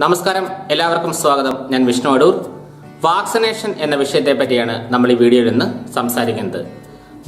നമസ്കാരം. എല്ലാവർക്കും സ്വാഗതം. ഞാൻ വിഷ്ണു അടൂർ. വാക്സിനേഷൻ എന്ന വിഷയത്തെ പറ്റിയാണ് നമ്മൾ ഈ വീഡിയോയിൽ നിന്ന് സംസാരിക്കുന്നത്.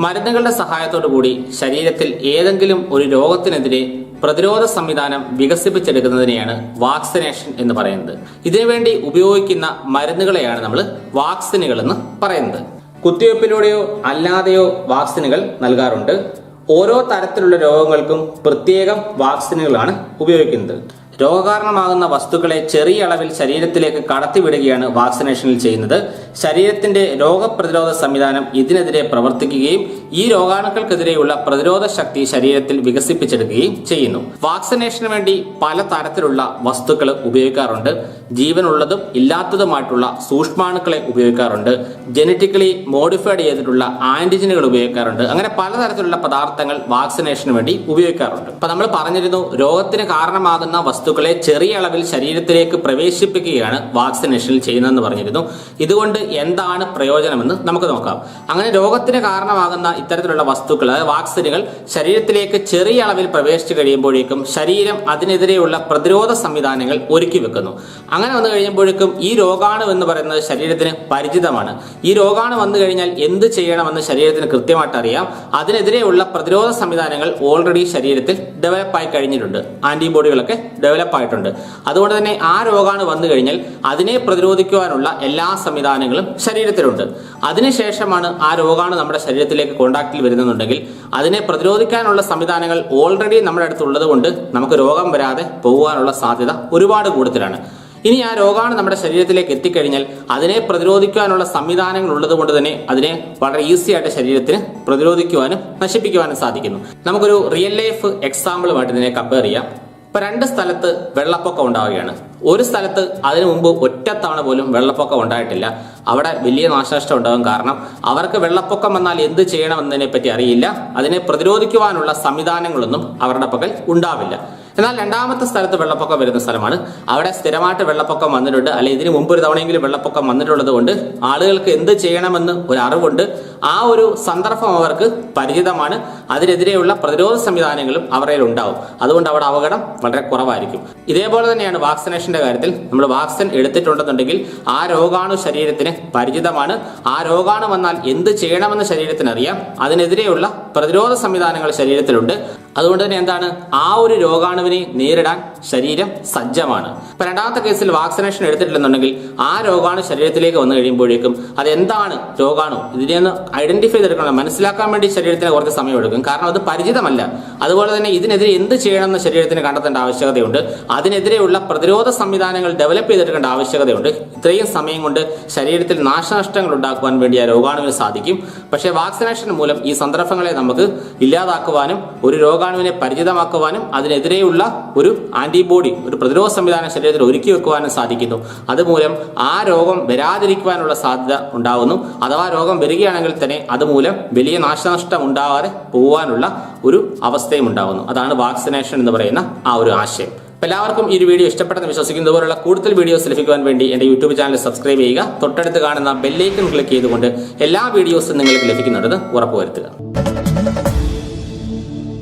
മരുന്നുകളുടെ സഹായത്തോടു കൂടി ശരീരത്തിൽ ഏതെങ്കിലും ഒരു രോഗത്തിനെതിരെ പ്രതിരോധ സംവിധാനം വികസിപ്പിച്ചെടുക്കുന്നതിനെയാണ് വാക്സിനേഷൻ എന്ന് പറയുന്നത്. ഇതിനുവേണ്ടി ഉപയോഗിക്കുന്ന മരുന്നുകളെയാണ് നമ്മൾ വാക്സിനുകൾ എന്ന് പറയുന്നത്. കുത്തിവയ്പ്പിലൂടെയോ അല്ലാതെയോ വാക്സിനുകൾ നൽകാറുണ്ട്. ഓരോ തരത്തിലുള്ള രോഗങ്ങൾക്കും പ്രത്യേകം വാക്സിനുകളാണ് ഉപയോഗിക്കുന്നത്. രോഗകാരണമാകുന്ന വസ്തുക്കളെ ചെറിയ അളവിൽ ശരീരത്തിലേക്ക് കടത്തിവിടുകയാണ് വാക്സിനേഷനിൽ ചെയ്യുന്നത്. ശരീരത്തിന്റെ രോഗപ്രതിരോധ സംവിധാനം ഇതിനെതിരെ പ്രവർത്തിക്കുകയും ഈ രോഗാണുക്കൾക്കെതിരെയുള്ള പ്രതിരോധ ശക്തി ശരീരത്തിൽ വികസിപ്പിച്ചെടുക്കുകയും ചെയ്യുന്നു. വാക്സിനേഷന് വേണ്ടി പല തരത്തിലുള്ള വസ്തുക്കൾ ഉപയോഗിക്കാറുണ്ട്. ജീവനുള്ളതും ഇല്ലാത്തതുമായിട്ടുള്ള സൂക്ഷ്മാണുക്കളെ ഉപയോഗിക്കാറുണ്ട്. ജനറ്റിക്കലി മോഡിഫൈഡ് ചെയ്തിട്ടുള്ള ആന്റിജനുകൾ ഉപയോഗിക്കാറുണ്ട്. അങ്ങനെ പലതരത്തിലുള്ള പദാർത്ഥങ്ങൾ വാക്സിനേഷന് വേണ്ടി ഉപയോഗിക്കാറുണ്ട്. അപ്പൊ നമ്മൾ പറഞ്ഞിരുന്നു രോഗത്തിന് കാരണമാകുന്ന വസ്തുക്കളെ ചെറിയ അളവിൽ ശരീരത്തിലേക്ക് പ്രവേശിപ്പിക്കുകയാണ് വാക്സിനേഷനിൽ ചെയ്യുന്നതെന്ന് പറഞ്ഞിരുന്നു. ഇതുകൊണ്ട് എന്താണ് പ്രയോജനമെന്ന് നമുക്ക് നോക്കാം. അങ്ങനെ രോഗത്തിന് കാരണമാകുന്ന ഇത്തരത്തിലുള്ള വസ്തുക്കൾ വാക്സിനുകൾ ശരീരത്തിലേക്ക് ചെറിയ അളവിൽ പ്രവേശിച്ചു കഴിയുമ്പോഴേക്കും ശരീരം അതിനെതിരെയുള്ള പ്രതിരോധ സംവിധാനങ്ങൾ ഒരുക്കി വെക്കുന്നു. അങ്ങനെ വന്നു കഴിയുമ്പോഴേക്കും ഈ രോഗാണു എന്ന് പറയുന്നത് ശരീരത്തിന് പരിചിതമാണ്. ഈ രോഗാണു വന്നു കഴിഞ്ഞാൽ എന്ത് ചെയ്യണമെന്ന് ശരീരത്തിന് കൃത്യമായിട്ട് അറിയാം. അതിനെതിരെയുള്ള പ്രതിരോധ സംവിധാനങ്ങൾ ഓൾറെഡി ശരീരത്തിൽ ഡെവലപ്പായി കഴിഞ്ഞിട്ടുണ്ട്. ആന്റിബോഡികളൊക്കെ ഡെവലപ്പ് ആയിട്ടുണ്ട്. അതുകൊണ്ട് തന്നെ ആ രോഗാണു വന്നു കഴിഞ്ഞാൽ അതിനെ പ്രതിരോധിക്കുവാനുള്ള എല്ലാ സംവിധാനങ്ങളും ശരീരത്തിലുണ്ട്. അതിനുശേഷമാണ് ആ രോഗാണു നമ്മുടെ ശരീരത്തിലേക്ക് കോണ്ടാക്റ്റിൽ വരുന്നുണ്ടെങ്കിൽ അതിനെ പ്രതിരോധിക്കാനുള്ള സംവിധാനങ്ങൾ ഓൾറെഡി നമ്മുടെ അടുത്തുള്ളത് കൊണ്ട് നമുക്ക് രോഗം വരാതെ പോകാനുള്ള സാധ്യത ഒരുപാട് കൂടുതലാണ്. ഇനി ആ രോഗാണു നമ്മുടെ ശരീരത്തിലേക്ക് എത്തിക്കഴിഞ്ഞാൽ അതിനെ പ്രതിരോധിക്കാനുള്ള സംവിധാനങ്ങൾ ഉള്ളത് കൊണ്ട് തന്നെ അതിനെ വളരെ ഈസി ആയിട്ട് ശരീരത്തിന് പ്രതിരോധിക്കുവാനും നശിപ്പിക്കുവാനും സാധിക്കുന്നു. നമുക്കൊരു റിയൽ ലൈഫ് എക്സാമ്പിളുമായിട്ട് ഇതിനെ കമ്പയർ ചെയ്യാം. ഇപ്പൊ രണ്ട് സ്ഥലത്ത് വെള്ളപ്പൊക്കം ഉണ്ടാവുകയാണ്. ഒരു സ്ഥലത്ത് അതിനു മുമ്പ് ഒറ്റത്തവണ പോലും വെള്ളപ്പൊക്കം ഉണ്ടായിട്ടില്ല. അവിടെ വലിയ നാശനഷ്ടം ഉണ്ടാകും കാരണം അവർക്ക് വെള്ളപ്പൊക്കം വന്നാൽ എന്ത് ചെയ്യണമെന്നതിനെ പറ്റി അറിയില്ല. അതിനെ പ്രതിരോധിക്കുവാനുള്ള സംവിധാനങ്ങളൊന്നും അവരുടെ പക്കൽ ഉണ്ടാവില്ല. എന്നാൽ രണ്ടാമത്തെ സ്ഥലത്ത് വെള്ളപ്പൊക്കം വരുന്ന സ്ഥലമാണ്. അവിടെ സ്ഥിരമായിട്ട് വെള്ളപ്പൊക്കം വന്നിട്ടുണ്ട്. അല്ലെങ്കിൽ ഇതിന് മുമ്പ് ഒരു തവണയെങ്കിലും വെള്ളപ്പൊക്കം വന്നിട്ടുള്ളത് കൊണ്ട് ആളുകൾക്ക് എന്ത് ചെയ്യണമെന്ന് ഒരു അറിവുണ്ട്. ആ ഒരു സന്ദർഭം അവർക്ക് പരിചിതമാണ്. അതിനെതിരെയുള്ള പ്രതിരോധ സംവിധാനങ്ങളും അവരുടെ ഉണ്ടാവും. അതുകൊണ്ട് അവിടെ അപകടം വളരെ കുറവായിരിക്കും. ഇതേപോലെ തന്നെയാണ് വാക്സിനേഷന്റെ കാര്യത്തിൽ. നമ്മൾ വാക്സിൻ എടുത്തിട്ടുണ്ടെന്നുണ്ടെങ്കിൽ ആ രോഗാണു ശരീരത്തിന് പരിചിതമാണ്. ആ രോഗാണു വന്നാൽ എന്ത് ചെയ്യണമെന്ന് ശരീരത്തിന് അറിയാം അതിനെതിരെയുള്ള പ്രതിരോധ സംവിധാനങ്ങൾ ശരീരത്തിലുണ്ട്. അതുകൊണ്ട് തന്നെ എന്താണ് ആ ഒരു രോഗാണുവിനെ നേരിടാൻ ശരീരം സജ്ജമാണ്. ഇപ്പൊ രണ്ടാമത്തെ കേസിൽ വാക്സിനേഷൻ എടുത്തിട്ടില്ലെന്നുണ്ടെങ്കിൽ ആ രോഗാണു ശരീരത്തിലേക്ക് വന്നു കഴിയുമ്പോഴേക്കും അത് എന്താണ് രോഗാണു? ഇതിനെ ഒന്ന് ഐഡന്റിഫൈ ചെയ്തെടുക്കണം. മനസ്സിലാക്കാൻ വേണ്ടി ശരീരത്തിന് കുറച്ച് സമയമെടുക്കും കാരണം അത് പരിചിതമല്ല. അതുപോലെ തന്നെ ഇതിനെതിരെ എന്ത് ചെയ്യണമെന്ന് ശരീരത്തിന് കണ്ടെത്തേണ്ട ആവശ്യകതയുണ്ട്. അതിനെതിരെയുള്ള പ്രതിരോധ സംവിധാനങ്ങൾ ഡെവലപ്പ് ചെയ്തെടുക്കേണ്ട ആവശ്യകതയുണ്ട്. ഇത്രയും സമയം കൊണ്ട് ശരീരത്തിൽ നാശനഷ്ടങ്ങൾ ഉണ്ടാക്കുവാൻ വേണ്ടി ആ രോഗാണുവിന് സാധിക്കും. പക്ഷേ വാക്സിനേഷൻ മൂലം ഈ സന്ദർഭങ്ങളെ നമുക്ക് ഇല്ലാതാക്കുവാനും ഒരു രോഗാണുവിനെ പരിചിതമാക്കുവാനും അതിനെതിരെയുള്ള ഒരു ആന്റിബോഡി ഒരു പ്രതിരോധ സംവിധാനം ശരീരത്തിൽ ഒരുക്കി വെക്കുവാനും സാധിക്കുന്നു. അതുമൂലം ആ രോഗം വരാതിരിക്കുവാനുള്ള സാധ്യത ഉണ്ടാകുന്നു അഥവാ രോഗം വരികയാണെങ്കിൽ തന്നെ അതുമൂലം വലിയ നാശനഷ്ടം ഉണ്ടാവാതെ പോകാനുള്ള ഒരു അവസ്ഥയും ഉണ്ടാകുന്നു അതാണ് വാക്സിനേഷൻ എന്ന് പറയുന്ന ആ ഒരു ആശയം. എല്ലാവർക്കും ഈ ഒരു വീഡിയോ ഇഷ്ടപ്പെട്ടെന്ന് വിശ്വസിക്കുന്നു. ഇതുപോലുള്ള കൂടുതൽ വീഡിയോസ് ലഭിക്കുവാൻ വേണ്ടി എന്റെ യൂട്യൂബ് ചാനൽ സബ്സ്ക്രൈബ് ചെയ്യുക. തൊട്ടടുത്ത് കാണുന്ന ബെല്ലൈക്കൺ ക്ലിക്ക് ചെയ്തുകൊണ്ട് എല്ലാ വീഡിയോസും നിങ്ങൾക്ക് ലഭിക്കുന്നുണ്ടെന്ന് ഉറപ്പുവരുത്തുക.